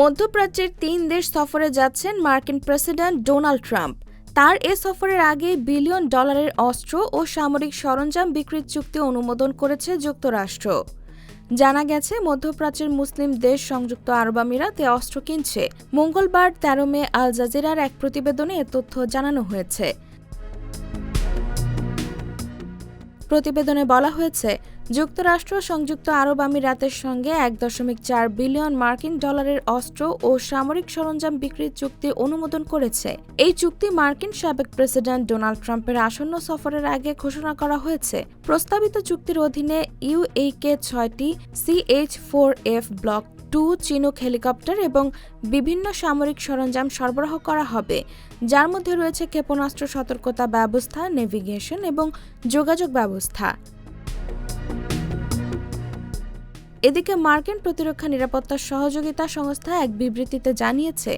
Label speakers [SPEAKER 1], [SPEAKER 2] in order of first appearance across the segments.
[SPEAKER 1] মধ্যপ্রাচ্যের তিন দেশ সফরে যাচ্ছেন মার্কিন প্রেসিডেন্ট ডোনাল্ড ট্রাম্প। তার এ সফরের আগে বিলিয়ন ডলারের অস্ত্র ও সামরিক সরঞ্জাম বিক্রির চুক্তি অনুমোদন করেছে যুক্তরাষ্ট্র। জানা গেছে, মধ্যপ্রাচ্যের মুসলিম দেশ সংযুক্ত আরব আমিরাতে অস্ত্র কিনছে। মঙ্গলবার তেরো মে আল জাজিরার এক প্রতিবেদনে এ তথ্য জানানো হয়েছে। প্রতিবেদনে বলা হয়েছে, যুক্তরাষ্ট্র সংযুক্ত আরব আমিরাতের সঙ্গে এক দশমিক চার বিলিয়ন মার্কিন ডলারের অস্ত্র ও সামরিক সরঞ্জাম বিক্রির চুক্তি অনুমোদন করেছে। এই চুক্তি মার্কিন সাবেক প্রেসিডেন্ট ডোনাল্ড ট্রাম্পের আসন্ন সফরের আগে ঘোষণা করা হয়েছে। প্রস্তাবিত চুক্তির অধীনে ইউএইকে ছয়টি CH four F block two Chinook helicopter এবং বিভিন্ন সামরিক সরঞ্জাম সরবরাহ করা হবে, যার মধ্যে রয়েছে ক্ষেপণাস্ত্র সতর্কতা ব্যবস্থা, নেভিগেশন এবং যোগাযোগ ব্যবস্থা। এদিকে মার্কিন প্রতিরক্ষা নিরাপত্তা সহযোগিতা সংস্থা এক বিবৃতিতে জানিয়েছে,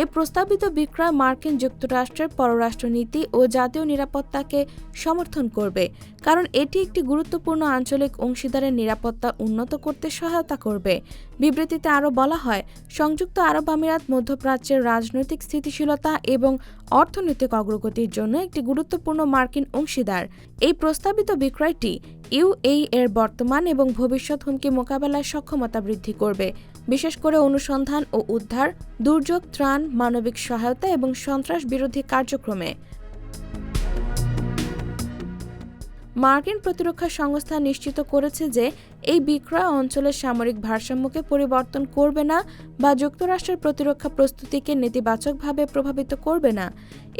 [SPEAKER 1] এ প্রস্তাবিত বিক্রয় মার্কিন যুক্তরাষ্ট্রের পররাষ্ট্রনীতি ও জাতীয় নিরাপত্তাকে সমর্থন করবে, কারণ এটি একটি গুরুত্বপূর্ণ আঞ্চলিক অংশীদারের নিরাপত্তা উন্নত করতে সহায়তা করবে। বিবৃতিতে আরও বলা হয়, সংযুক্ত আরব আমিরাত মধ্যপ্রাচ্যের রাজনৈতিক স্থিতিশীলতা এবং অর্থনৈতিক অগ্রগতির জন্য একটি গুরুত্বপূর্ণ মার্কিন অংশীদার। এই প্রস্তাবিত বিক্রয়টি ইউএই এর বর্তমান এবং ভবিষ্যৎ হুমকি মোকাবেলায় সক্ষমতা বৃদ্ধি করবে, বিশেষ করে অনুসন্ধান ও উদ্ধার, দুর্যোগ, ত্রাণ, মানবিক সহায়তা এবং সন্ত্রাস বিরোধী কার্যক্রমে। মার্কিন প্রতিরক্ষা সংস্থা নিশ্চিত করেছে যে এই বিক্রয় অঞ্চলের সামরিক ভারসাম্যকে পরিবর্তন করবে না বা যুক্তরাষ্ট্রের প্রতিরক্ষা প্রস্তুতিকে নেতিবাচকভাবে প্রভাবিত করবে না।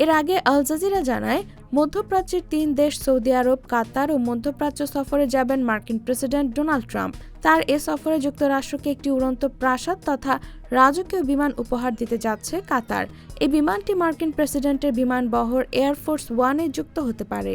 [SPEAKER 1] এর আগে আল জাজিরা জানায়, মধ্যপ্রাচ্যের তিন দেশ সৌদি আরব, কাতার ও মধ্যপ্রাচ্য সফরে যাবেন মার্কিন প্রেসিডেন্ট ডোনাল্ড ট্রাম্প। তার এ সফরে যুক্তরাষ্ট্রকে একটি উড়ন্ত প্রাসাদ তথা রাজকীয় বিমান উপহার দিতে যাচ্ছে কাতার। এই বিমানটি মার্কিন প্রেসিডেন্টের বিমান বহর এয়ারফোর্স ওয়ানে যুক্ত হতে পারে।